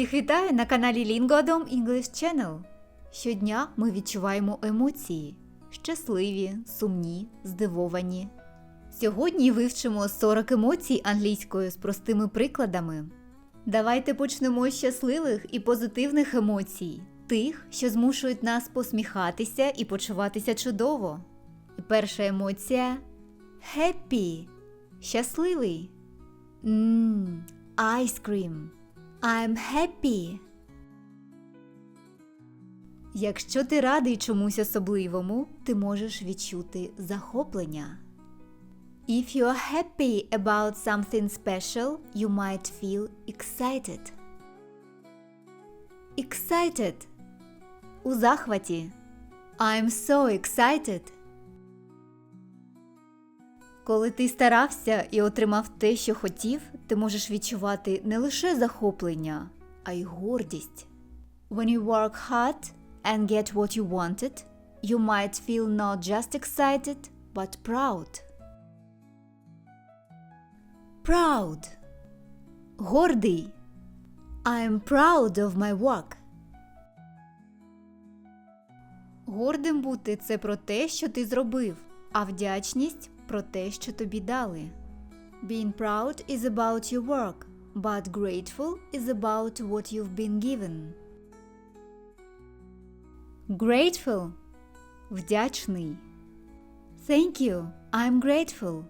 Всіх вітаю на каналі Lingoadom English Channel. Щодня ми відчуваємо емоції щасливі, сумні, здивовані. Сьогодні вивчимо 40 емоцій англійською з простими прикладами. Давайте почнемо з щасливих і позитивних емоцій, тих, що змушують нас посміхатися і почуватися чудово. Перша емоція happy – щасливий. Мм, ice cream. I'm happy. Якщо ти радий чомусь особливому, ти можеш відчути захоплення. If you're happy about something special, you might feel excited. Excited. У захваті. I'm so excited. Коли ти старався і отримав те, що хотів, ти можеш відчувати не лише захоплення, а й гордість. When you work hard and get what you wanted, you might feel not just excited, but proud. Proud. Гордий. I'm proud of my work. Гордим бути це про те, що ти зробив, а вдячність про те, що тобі дали. Being proud is about your work, but grateful is about what you've been given. Grateful – вдячний. Thank you, I'm grateful.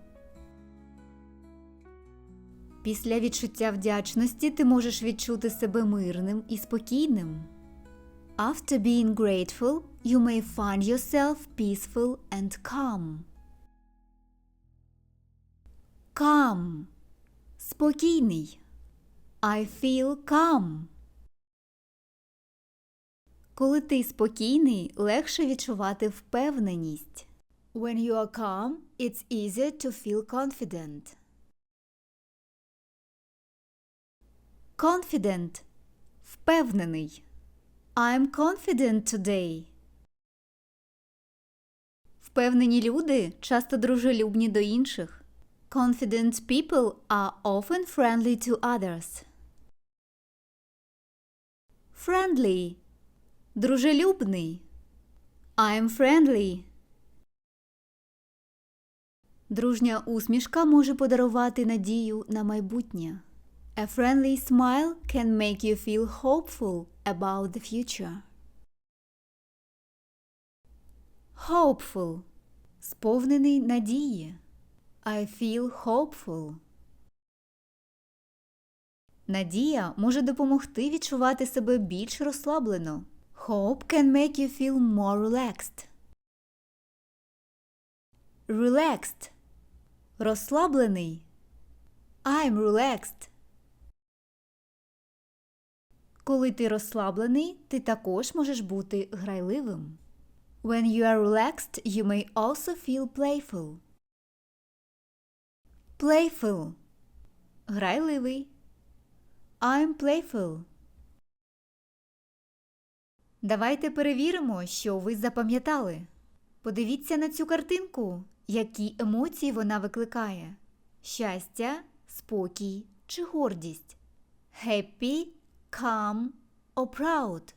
Після відчуття вдячності ти можеш відчути себе мирним і спокійним. After being grateful, you may find yourself peaceful and calm. Calm. Спокійний. I feel calm. Коли ти спокійний, легше відчувати впевненість. When you are calm, it's easier to feel confident. Confident. Впевнений. I'm confident today. Впевнені люди часто дружелюбні до інших. Confident people are often friendly to others. Friendly. Дружелюбний. I'm friendly. Дружня усмішка може подарувати надію на майбутнє. A friendly smile can make you feel hopeful about the future. Hopeful. Сповнений надії. I feel hopeful. Надія може допомогти відчувати себе більш розслаблено. Hope can make you feel more relaxed. Relaxed. Розслаблений. I'm relaxed. Коли ти розслаблений, ти також можеш бути грайливим. When you are relaxed, you may also feel playful. Playful. Грайливий. I'm playful. Давайте перевіримо, що ви запам'ятали. Подивіться на цю картинку, які емоції вона викликає: щастя, спокій чи гордість. Happy, calm or proud.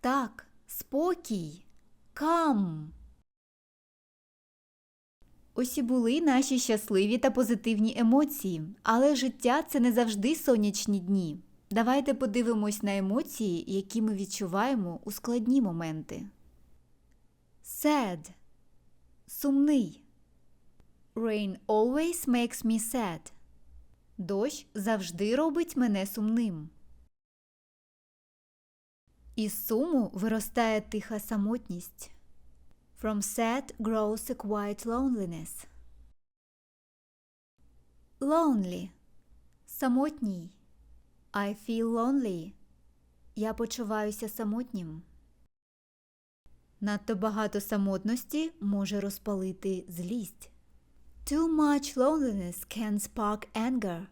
Так, спокій. Calm. Ось і були наші щасливі та позитивні емоції, але життя це не завжди сонячні дні. Давайте подивимось на емоції, які ми відчуваємо у складні моменти. Sad – сумний. Rain always makes me sad. Дощ завжди робить мене сумним. Із суму виростає тиха самотність. From sad grows a quiet loneliness. Lonely. Самотній. I feel lonely. Я почуваюся самотнім. Надто багато самотності може розпалити злість. Too much loneliness can spark anger.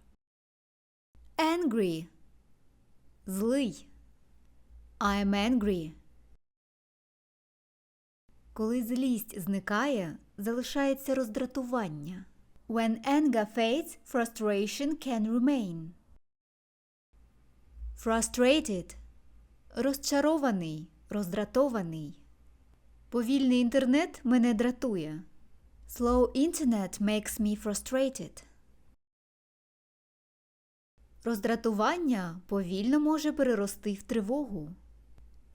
Angry. Злий. I'm angry. Коли злість зникає, залишається роздратування. When anger fades, frustration can remain. Frustrated – розчарований, роздратований. Повільний інтернет мене дратує. Slow internet makes me frustrated. Роздратування повільно може перерости в тривогу.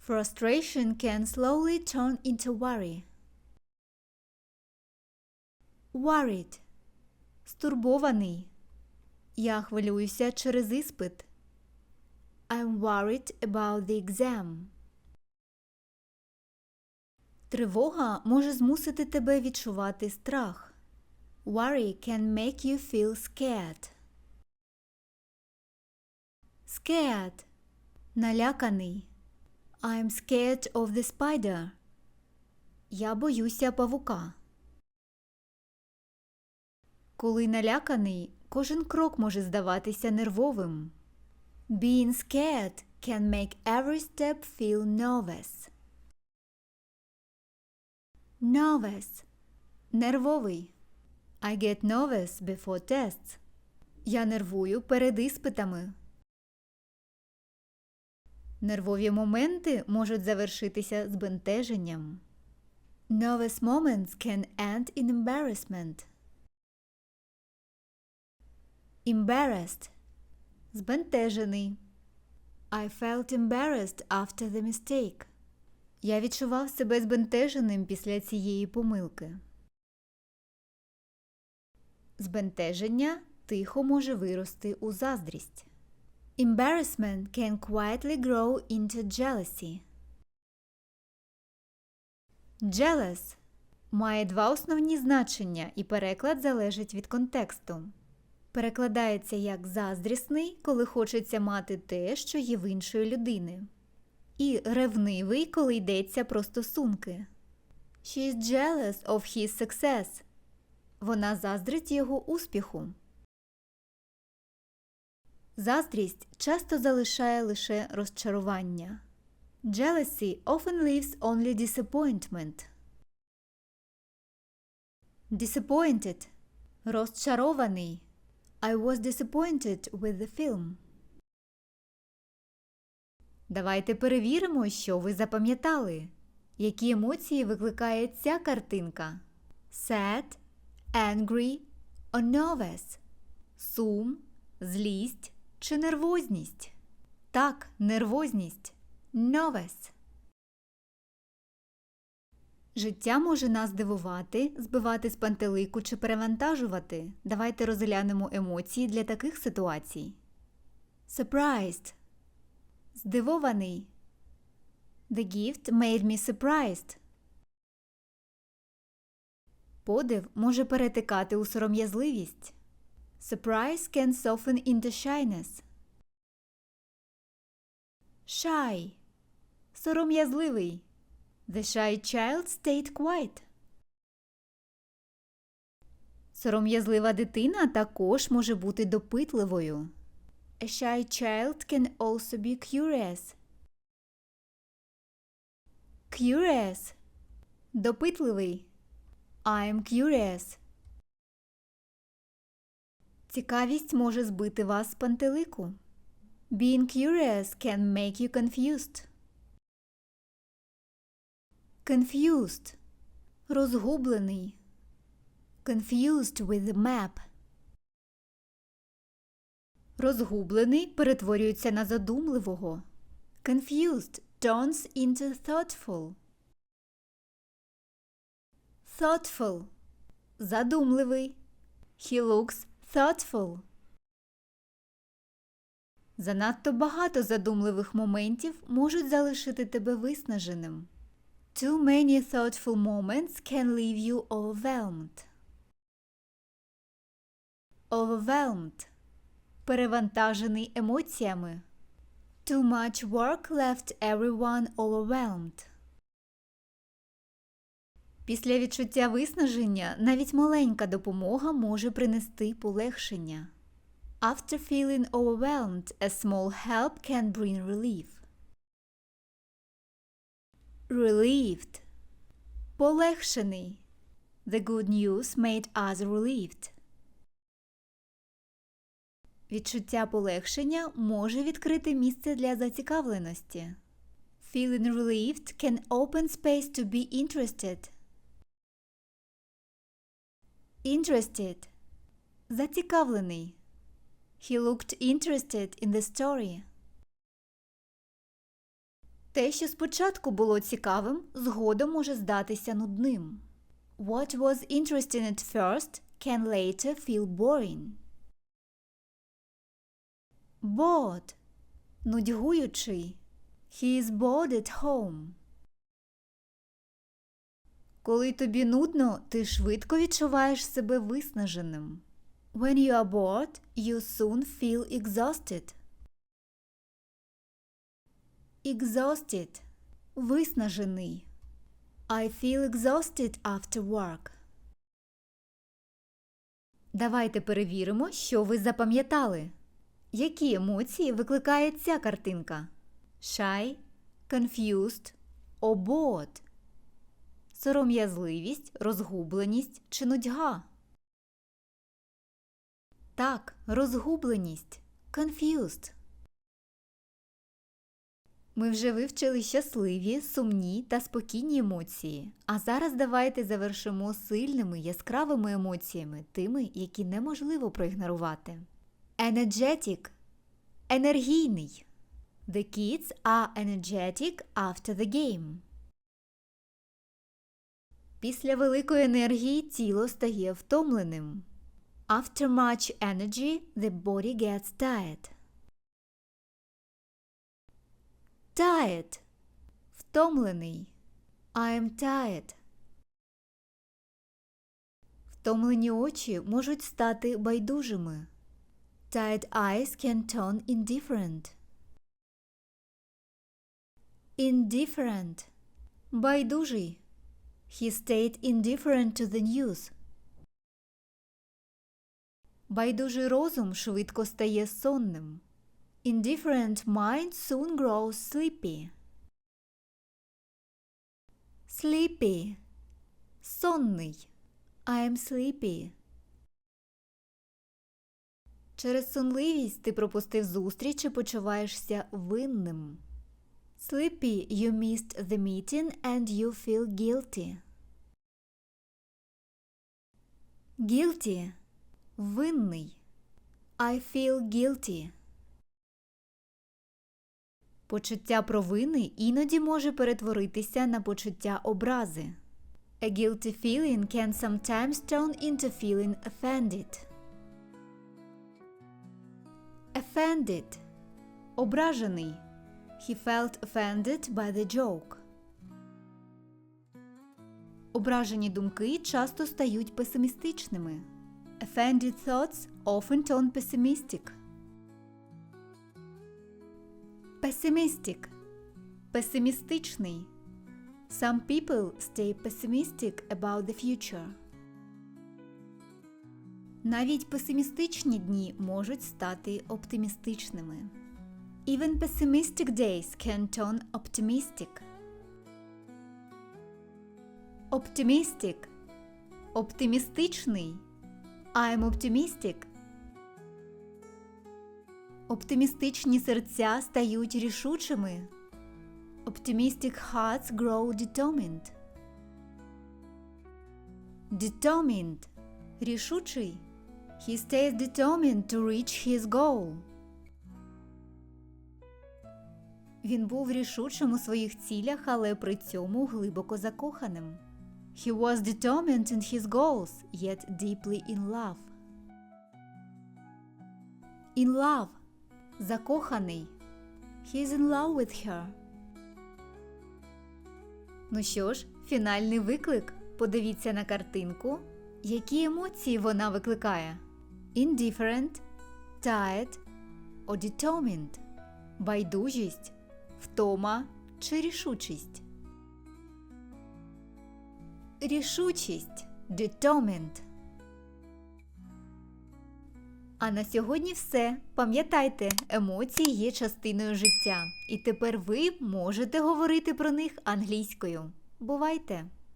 Frustration can slowly turn into worry. Worried – стурбований. Я хвилююся через іспит. I'm worried about the exam. Тривога може змусити тебе відчувати страх. Worry can make you feel scared. Scared – наляканий. I'm scared of the spider. Я боюся павука. Коли наляканий, кожен крок може здаватися нервовим. Being scared can make every step feel nervous. Nervous – нервовий. I get nervous before tests. Я нервую перед іспитами. Нервові моменти можуть завершитися збентеженням. Nervous moments can end in embarrassment. Embarrassed – збентежений. I felt embarrassed after the mistake. Я відчував себе збентеженим після цієї помилки. Збентеження тихо може вирости у заздрість. Embarrassment can quietly grow into jealousy. Jealous має два основні значення, і переклад залежить від контексту. Перекладається як заздрісний, коли хочеться мати те, що є в іншої людини, і ревнивий, коли йдеться про стосунки. She jealous of his success. Вона заздрить його успіху. Заздрість часто залишає лише розчарування. Jealousy often leaves only disappointment. Disappointed – розчарований. I was disappointed with the film. Давайте перевіримо, що ви запам'ятали. Які емоції викликає ця картинка? Sad, angry or nervous? Сум, злість чи нервозність? Так, нервозність. Nervous. Життя може нас дивувати, збивати з пантелику чи перевантажувати. Давайте розглянемо емоції для таких ситуацій. Surprised. Здивований. The gift made me surprised. Подив може перетикати у сором'язливість. Surprise can soften into shyness. Shy. Сором'язливий. The shy child stayed quiet. Сором'язлива дитина також може бути допитливою. A shy child can also be curious. Curious. Допитливий. I'm curious. Цікавість може збити вас з пантелику. Being curious can make you confused. Confused. Розгублений. Confused with the map. Розгублений перетворюється на задумливого. Confused turns into thoughtful. Thoughtful. Задумливий. He looks thoughtful. Занадто багато задумливих моментів можуть залишити тебе виснаженим. Too many thoughtful moments can leave you overwhelmed. Overwhelmed. Перевантажений емоціями. Too much work left everyone overwhelmed. Після відчуття виснаження навіть маленька допомога може принести полегшення. After feeling overwhelmed, a small help can bring relief. Relieved. Полегшений. The good news made us relieved. Відчуття полегшення може відкрити місце для зацікавленості. Feeling relieved can open space to be interested. Interested. Зацікавлений. He looked interested in the story. Те, що спочатку було цікавим, згодом може здатися нудним. What was interesting at first can later feel boring. Bored. Нудьгуючий. He is bored at home. Коли тобі нудно, ти швидко відчуваєш себе виснаженим. When you are bored, you soon feel exhausted. Exhausted. Виснажений. I feel exhausted after work. Давайте перевіримо, що ви запам'ятали. Які емоції викликає ця картинка? Shy, confused, or bored? Сором'язливість, розгубленість чи нудьга? Так, розгубленість. Confused. Ми вже вивчили щасливі, сумні та спокійні емоції. А зараз давайте завершимо сильними, яскравими емоціями, тими, які неможливо проігнорувати. Energetic – енергійний. The kids are energetic after the game. Після великої енергії тіло стає втомленим. After much energy, the body gets tired. Tired. Втомлений. I am tired. Втомлені очі можуть стати байдужими. Tired eyes can turn indifferent. Indifferent. Байдужий. He stayed indifferent to the news. Байдужий розум швидко стає сонним. Indifferent mind soon grows sleepy. Sleepy. Сонний. I am sleepy. Через сонливість ти пропустив зустріч і почуваєшся винним. Sleepy, you missed the meeting and you feel guilty. Guilty. Винний. I feel guilty. Почуття провини іноді може перетворитися на почуття образи. A guilty feeling can sometimes turn into feeling offended. Offended. Ображений. He felt offended by the joke. Ображені думки часто стають песимістичними. Offended thoughts often turn pessimistic. Pessimistic. Песимістичний. Some people stay pessimistic about the future. Навіть песимістичні дні можуть стати оптимістичними. Even pessimistic days can turn optimistic. Optimistic. Оптимістичний. I'm optimistic. Оптимістичні серця стають рішучими. Optimistic hearts grow determined. Determined. Рішучий. He stays determined to reach his goal. Він був рішучим у своїх цілях, але при цьому глибоко закоханим. He was determined in his goals, yet deeply in love. In love. Закоханий. He's in love with her. Ну що ж, фінальний виклик. Подивіться на картинку. Які емоції вона викликає? Indifferent, tired or determined. Байдужість, втома чи рішучість? Рішучість determined. А на сьогодні все. Пам'ятайте, емоції є частиною життя, і тепер ви можете говорити про них англійською. Бувайте!